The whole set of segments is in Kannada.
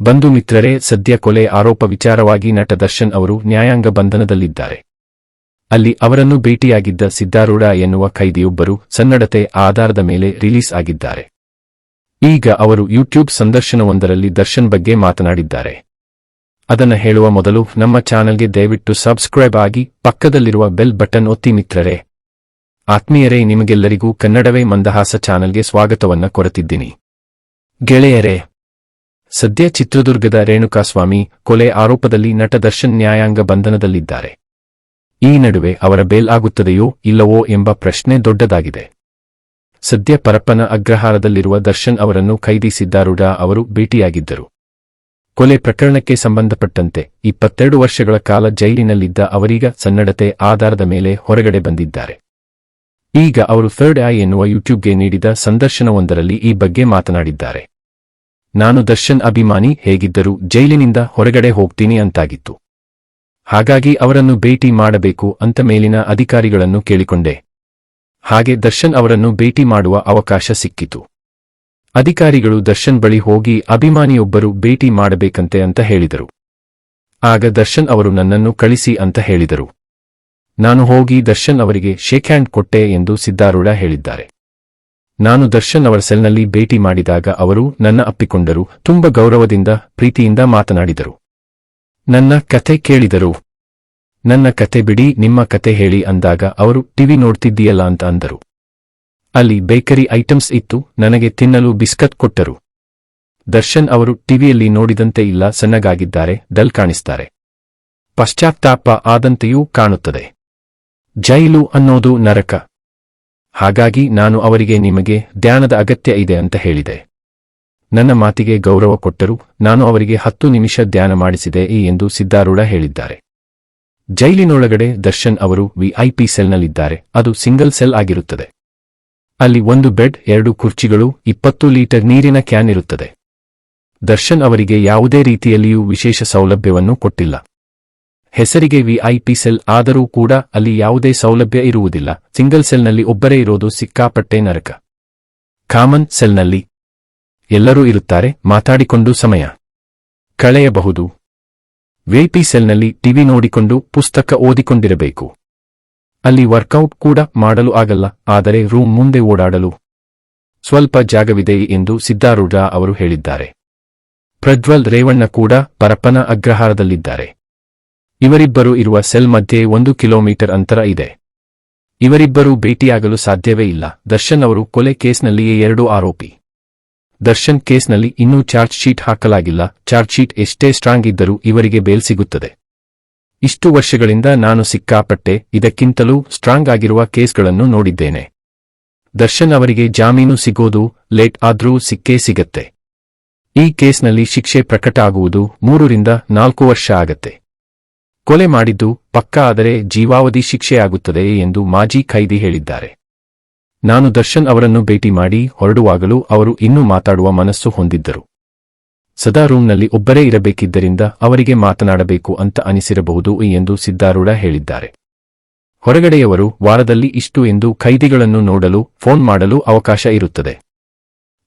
ಬಂಧು ಮಿತ್ರರೇ, ಸದ್ಯ ಕೊಲೆ ಆರೋಪ ವಿಚಾರವಾಗಿ ನಟ ದರ್ಶನ್ ಅವರು ನ್ಯಾಯಾಂಗ ಬಂಧನದಲ್ಲಿದ್ದಾರೆ. ಅಲ್ಲಿ ಅವರನ್ನು ಭೇಟಿಯಾಗಿದ್ದ ಸಿದ್ದಾರೂಢ ಎನ್ನುವ ಖೈದಿಯೊಬ್ಬರು ಸನ್ನಡತೆ ಆಧಾರದ ಮೇಲೆ ರಿಲೀಸ್ ಆಗಿದ್ದಾರೆ. ಈಗ ಅವರು ಯೂಟ್ಯೂಬ್ ಸಂದರ್ಶನವೊಂದರಲ್ಲಿ ದರ್ಶನ್ ಬಗ್ಗೆ ಮಾತನಾಡಿದ್ದಾರೆ. ಅದನ್ನ ಹೇಳುವ ಮೊದಲು ನಮ್ಮ ಚಾನೆಲ್ಗೆ ದಯವಿಟ್ಟು ಸಬ್ಸ್ಕ್ರೈಬ್ ಆಗಿ ಪಕ್ಕದಲ್ಲಿರುವ ಬೆಲ್ ಬಟನ್ ಒತ್ತಿ ಮಿತ್ರರೇ. ಆತ್ಮೀಯರೇ, ನಿಮಗೆಲ್ಲರಿಗೂ ಕನ್ನಡವೇ ಮಂದಹಾಸ ಚಾನೆಲ್ಗೆ ಸ್ವಾಗತವನ್ನ ಕೊರತಿದ್ದೀನಿ. ಗೆಳೆಯರೇ ಸದ್ಯ ಚಿತ್ರದುರ್ಗದ ರೇಣುಕಾಸ್ವಾಮಿ ಕೊಲೆ ಆರೋಪದಲ್ಲಿ ನಟ ದರ್ಶನ್ ನ್ಯಾಯಾಂಗ ಬಂಧನದಲ್ಲಿದ್ದಾರೆ. ಈ ನಡುವೆ ಅವರ ಬೇಲ್ ಆಗುತ್ತದೆಯೋ ಇಲ್ಲವೋ ಎಂಬ ಪ್ರಶ್ನೆ ದೊಡ್ಡದಾಗಿದೆ. ಸದ್ಯ ಪರಪ್ಪನ ಅಗ್ರಹಾರದಲ್ಲಿರುವ ದರ್ಶನ್ ಅವರನ್ನು ಖೈದಿ ಸಿದ್ದಾರೂಢ ಅವರು ಭೇಟಿಯಾಗಿದ್ದರು. ಕೊಲೆ ಪ್ರಕರಣಕ್ಕೆ ಸಂಬಂಧಪಟ್ಟಂತೆ ಇಪ್ಪತ್ತೆರಡು ವರ್ಷಗಳ ಕಾಲ ಜೈಲಿನಲ್ಲಿದ್ದ ಅವರೀಗ ಸನ್ನಡತೆ ಆಧಾರದ ಮೇಲೆ ಹೊರಗಡೆ ಬಂದಿದ್ದಾರೆ. ಈಗ ಅವರು ಥರ್ಡ್ ಐ ಎನ್ನುವ ಯೂಟ್ಯೂಬ್ಗೆ ನೀಡಿದ ಸಂದರ್ಶನವೊಂದರಲ್ಲಿ ಈ ಬಗ್ಗೆ ಮಾತನಾಡಿದ್ದಾರೆ. ನಾನು ದರ್ಶನ್ ಅಭಿಮಾನಿ ಹೇಗಿದ್ದರೂ ಜೈಲಿನಿಂದ ಹೊರಗಡೆ ಹೋಗ್ತೀನಿ ಅಂತಾಗಿತ್ತು. ಹಾಗಾಗಿ ಅವರನ್ನು ಭೇಟಿ ಮಾಡಬೇಕು ಅಂತ ಮೇಲಿನ ಅಧಿಕಾರಿಗಳನ್ನು ಕೇಳಿಕೊಂಡೆ. ಹಾಗೆ ದರ್ಶನ್ ಅವರನ್ನು ಭೇಟಿ ಮಾಡುವ ಅವಕಾಶ ಸಿಕ್ಕಿತು. ಅಧಿಕಾರಿಗಳು ದರ್ಶನ್ ಬಳಿ ಹೋಗಿ ಅಭಿಮಾನಿಯೊಬ್ಬರು ಭೇಟಿ ಮಾಡಬೇಕಂತೆ ಅಂತ ಹೇಳಿದರು. ಆಗ ದರ್ಶನ್ ಅವರು ನನ್ನನ್ನು ಕಳಿಸಿ ಅಂತ ಹೇಳಿದರು. ನಾನು ಹೋಗಿ ದರ್ಶನ್ ಅವರಿಗೆ ಶೇಕ್ ಹ್ಯಾಂಡ್ ಕೊಟ್ಟೆ ಎಂದು ಸಿದ್ದಾರೂಢ ಹೇಳಿದ್ದಾರೆ. ನಾನು ದರ್ಶನ್ ಅವರ ಸೆಲ್ನಲ್ಲಿ ಭೇಟಿ ಮಾಡಿದಾಗ ಅವರು ನನ್ನ ಅಪ್ಪಿಕೊಂಡರು, ತುಂಬ ಗೌರವದಿಂದ, ಪ್ರೀತಿಯಿಂದ ಮಾತನಾಡಿದರು. ನನ್ನ ಕತೆ ಕೇಳಿದರು. ನನ್ನ ಕತೆ ಬಿಡಿ, ನಿಮ್ಮ ಕತೆ ಹೇಳಿ ಅಂದಾಗ ಅವರು, ಟಿವಿ ನೋಡ್ತಿದ್ದೀಯಲ್ಲ ಅಂತ ಅಂದರು. ಅಲ್ಲಿ ಬೇಕರಿ ಐಟಮ್ಸ್ ಇತ್ತು, ನನಗೆ ತಿನ್ನಲು ಬಿಸ್ಕತ್ ಕೊಟ್ಟರು. ದರ್ಶನ್ ಅವರು ಟಿವಿಯಲ್ಲಿ ನೋಡಿದಂತೆ ಇಲ್ಲ, ಸಣ್ಣಗಾಗಿದ್ದಾರೆ, ಡಲ್ ಕಾಣಿಸ್ತಾರೆ. ಪಶ್ಚಾತ್ತಾಪ ಆದಂತೆಯೂ ಕಾಣುತ್ತದೆ. ಜೈಲು ಅನ್ನೋದು ನರಕ. ಹಾಗಾಗಿ ನಾನು ಅವರಿಗೆ ನಿಮಗೆ ಧ್ಯಾನದ ಅಗತ್ಯ ಇದೆ ಅಂತ ಹೇಳಿದೆ. ನನ್ನ ಮಾತಿಗೆ ಗೌರವ ಕೊಟ್ಟರು ನಾನು ಅವರಿಗೆ ಹತ್ತು ನಿಮಿಷ ಧ್ಯಾನ ಮಾಡಿಸಿದೆ ಎಂದು ಸಿದ್ದಾರೂಢ ಹೇಳಿದ್ದಾರೆ. ಜೈಲಿನೊಳಗಡೆ ದರ್ಶನ್ ಅವರು ವಿಐಪಿ ಸೆಲ್ನಲ್ಲಿದ್ದಾರೆ. ಅದು ಸಿಂಗಲ್ ಸೆಲ್ ಆಗಿರುತ್ತದೆ. ಅಲ್ಲಿ ಒಂದು ಬೆಡ್, ಎರಡು ಕುರ್ಚಿಗಳು, ಇಪ್ಪತ್ತು ಲೀಟರ್ ನೀರಿನ ಕ್ಯಾನ್ ಇರುತ್ತದೆ. ದರ್ಶನ್ ಅವರಿಗೆ ಯಾವುದೇ ರೀತಿಯಲ್ಲಿಯೂ ವಿಶೇಷ ಸೌಲಭ್ಯವನ್ನು ಕೊಟ್ಟಿಲ್ಲ. ಹೆಸರಿಗೆ ವಿಐಪಿ ಸೆಲ್ ಆದರೂ ಕೂಡ ಅಲ್ಲಿ ಯಾವುದೇ ಸೌಲಭ್ಯ ಇರುವುದಿಲ್ಲ. ಸಿಂಗಲ್ ಸೆಲ್ನಲ್ಲಿ ಒಬ್ಬರೇ ಇರೋದು ಸಿಕ್ಕಾಪಟ್ಟೆ ನರಕ. ಕಾಮನ್ ಸೆಲ್ನಲ್ಲಿ ಎಲ್ಲರೂ ಇರುತ್ತಾರೆ, ಮಾತಾಡಿಕೊಂಡು ಸಮಯ ಕಳೆಯಬಹುದು. ವಿಐಪಿ ಸೆಲ್ನಲ್ಲಿ ಟಿವಿ ನೋಡಿಕೊಂಡು ಪುಸ್ತಕ ಓದಿಕೊಂಡಿರಬೇಕು. ಅಲ್ಲಿ ವರ್ಕೌಟ್ ಕೂಡ ಮಾಡಲು ಆಗಲ್ಲ, ಆದರೆ ರೂಮ್ ಮುಂದೆ ಓಡಾಡಲು ಸ್ವಲ್ಪ ಜಾಗವಿದೆ ಎಂದು ಸಿದ್ದಾರೂಢ ಅವರು ಹೇಳಿದ್ದಾರೆ. ಪ್ರಜ್ವಲ್ ರೇವಣ್ಣ ಕೂಡ ಪರಪ್ಪನ ಅಗ್ರಹಾರದಲ್ಲಿದ್ದಾರೆ. ಇವರಿಬ್ಬರು ಇರುವ ಸೆಲ್ ಮಧ್ಯೆ ಒಂದು ಕಿಲೋಮೀಟರ್ ಅಂತರ ಇದೆ. ಇವರಿಬ್ಬರೂ ಭೇಟಿಯಾಗಲು ಸಾಧ್ಯವೇ ಇಲ್ಲ. ದರ್ಶನ್ ಅವರು ಕೊಲೆ ಕೇಸ್ನಲ್ಲಿಯೇ ಎರಡು ಆರೋಪಿ. ದರ್ಶನ್ ಕೇಸ್ನಲ್ಲಿ ಇನ್ನೂ ಚಾರ್ಜ್ ಶೀಟ್ ಹಾಕಲಾಗಿಲ್ಲ. ಚಾರ್ಜ್ ಶೀಟ್ ಎಷ್ಟೇ ಸ್ಟ್ರಾಂಗ್ ಇದ್ದರೂ ಇವರಿಗೆ ಬೇಲ್ ಸಿಗುತ್ತದೆ. ಇಷ್ಟು ವರ್ಷಗಳಿಂದ ನಾನು ಸಿಕ್ಕಾಪಟ್ಟೆ ಇದಕ್ಕಿಂತಲೂ ಸ್ಟ್ರಾಂಗ್ ಆಗಿರುವ ಕೇಸ್ಗಳನ್ನು ನೋಡಿದ್ದೇನೆ. ದರ್ಶನ್ ಅವರಿಗೆ ಜಾಮೀನು ಸಿಗೋದು, ಲೇಟ್ ಆದ್ರೂ ಸಿಕ್ಕೇ ಸಿಗತ್ತೆ. ಈ ಕೇಸ್ನಲ್ಲಿ ಶಿಕ್ಷೆ ಪ್ರಕಟ ಆಗುವುದು ಮೂರರಿಂದ ನಾಲ್ಕು ವರ್ಷ ಆಗತ್ತೆ. ಕೊಲೆ ಮಾಡಿದ್ದು ಪಕ್ಕಾ ಆದರೆ ಜೀವಾವಧಿ ಶಿಕ್ಷೆಯಾಗುತ್ತದೆ ಎಂದು ಮಾಜಿ ಖೈದಿ ಹೇಳಿದ್ದಾರೆ. ನಾನು ದರ್ಶನ್ ಅವರನ್ನು ಭೇಟಿ ಮಾಡಿ ಹೊರಡುವಾಗಲೂ ಅವರು ಇನ್ನೂ ಮಾತಾಡುವ ಮನಸ್ಸು ಹೊಂದಿದ್ದರು. ಸದಾ ರೂಮ್ನಲ್ಲಿ ಒಬ್ಬರೇ ಇರಬೇಕಿದ್ದರಿಂದ ಅವರಿಗೆ ಮಾತನಾಡಬೇಕು ಅಂತ ಅನಿಸಿರಬಹುದು ಎಂದು ಸಿದ್ದಾರೂಢ ಹೇಳಿದ್ದಾರೆ. ಹೊರಗಡೆಯವರು ವಾರದಲ್ಲಿ ಇಷ್ಟು ಎಂದು ಖೈದಿಗಳನ್ನು ನೋಡಲು, ಫೋನ್ ಮಾಡಲು ಅವಕಾಶ ಇರುತ್ತದೆ.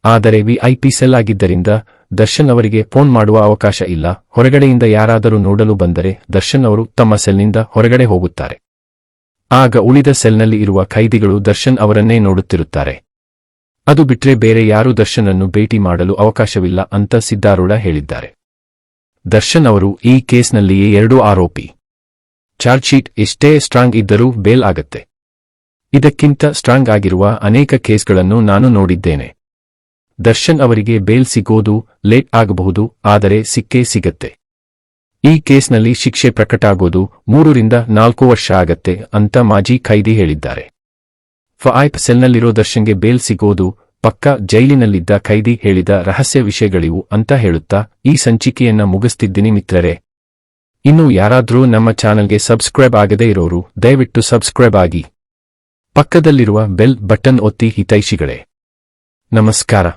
ಆದರೆ ವಿಐಪಿ ಸೆಲ್ ಆಗಿದ್ದರಿಂದ ದರ್ಶನ್ ಅವರಿಗೆ ಫೋನ್ ಮಾಡುವ ಅವಕಾಶ ಇಲ್ಲ. ಹೊರಗಡೆಯಿಂದ ಯಾರಾದರೂ ನೋಡಲು ಬಂದರೆ ದರ್ಶನ್ ಅವರು ತಮ್ಮ ಸೆಲ್ನಿಂದ ಹೊರಗಡೆ ಹೋಗುತ್ತಾರೆ. ಆಗ ಉಳಿದ ಸೆಲ್ನಲ್ಲಿ ಇರುವ ಖೈದಿಗಳು ದರ್ಶನ್ ಅವರನ್ನೇ ನೋಡುತ್ತಿರುತ್ತಾರೆ. ಅದು ಬಿಟ್ರೆ ಬೇರೆ ಯಾರೂ ದರ್ಶನ್ ಅನ್ನು ಭೇಟಿ ಮಾಡಲು ಅವಕಾಶವಿಲ್ಲ ಅಂತ ಸಿದ್ದಾರೂಢ ಹೇಳಿದ್ದಾರೆ. ದರ್ಶನ್ ಅವರು ಈ ಕೇಸ್ನಲ್ಲಿಯೇ ಎರಡೂ ಆರೋಪಿ. ಚಾರ್ಜ್ ಶೀಟ್ ಎಷ್ಟೇ ಸ್ಟ್ರಾಂಗ್ ಇದ್ದರೂ ಬೇಲ್ ಆಗತ್ತೆ. ಇದಕ್ಕಿಂತ ಸ್ಟ್ರಾಂಗ್ ಆಗಿರುವ ಅನೇಕ ಕೇಸ್ಗಳನ್ನು ನಾನು ನೋಡಿದ್ದೇನೆ. ದರ್ಶನ್ ಅವರಿಗೆ ಬೇಲ್ ಸಿಗೋದು ಲೇಟ್ ಆಗಬಹುದು, ಆದರೆ ಸಿಕ್ಕೇ ಸಿಗತ್ತೆ. ಈ ಕೇಸ್ನಲ್ಲಿ ಶಿಕ್ಷೆ ಪ್ರಕಟ ಆಗೋದು ಮೂರರಿಂದ ನಾಲ್ಕು ವರ್ಷ ಆಗತ್ತೆ ಅಂತ ಮಾಜಿ ಖೈದಿ ಹೇಳಿದ್ದಾರೆ. ಫಾಯ್ಪ್ ಸೆಲ್ನಲ್ಲಿರೋ ದರ್ಶನ್ಗೆ ಬೇಲ್ ಸಿಗೋದು ಪಕ್ಕ ಜೈಲಿನಲ್ಲಿದ್ದ ಖೈದಿ ಹೇಳಿದ ರಹಸ್ಯ ವಿಷಯಗಳಿವು ಅಂತ ಹೇಳುತ್ತಾ ಈ ಸಂಚಿಕೆಯನ್ನ ಮುಗಿಸ್ತಿದ್ದೀನಿ ಮಿತ್ರರೇ. ಇನ್ನು ಯಾರಾದರೂ ನಮ್ಮ ಚಾನೆಲ್ಗೆ ಸಬ್ಸ್ಕ್ರೈಬ್ ಆಗದೇ ಇರೋರು ದಯವಿಟ್ಟು ಸಬ್ಸ್ಕ್ರೈಬ್ ಆಗಿ. ಪಕ್ಕದಲ್ಲಿರುವ ಬೆಲ್ ಬಟನ್ ಒತ್ತಿ ಹಿತೈಷಿಗಳೇ. ನಮಸ್ಕಾರ.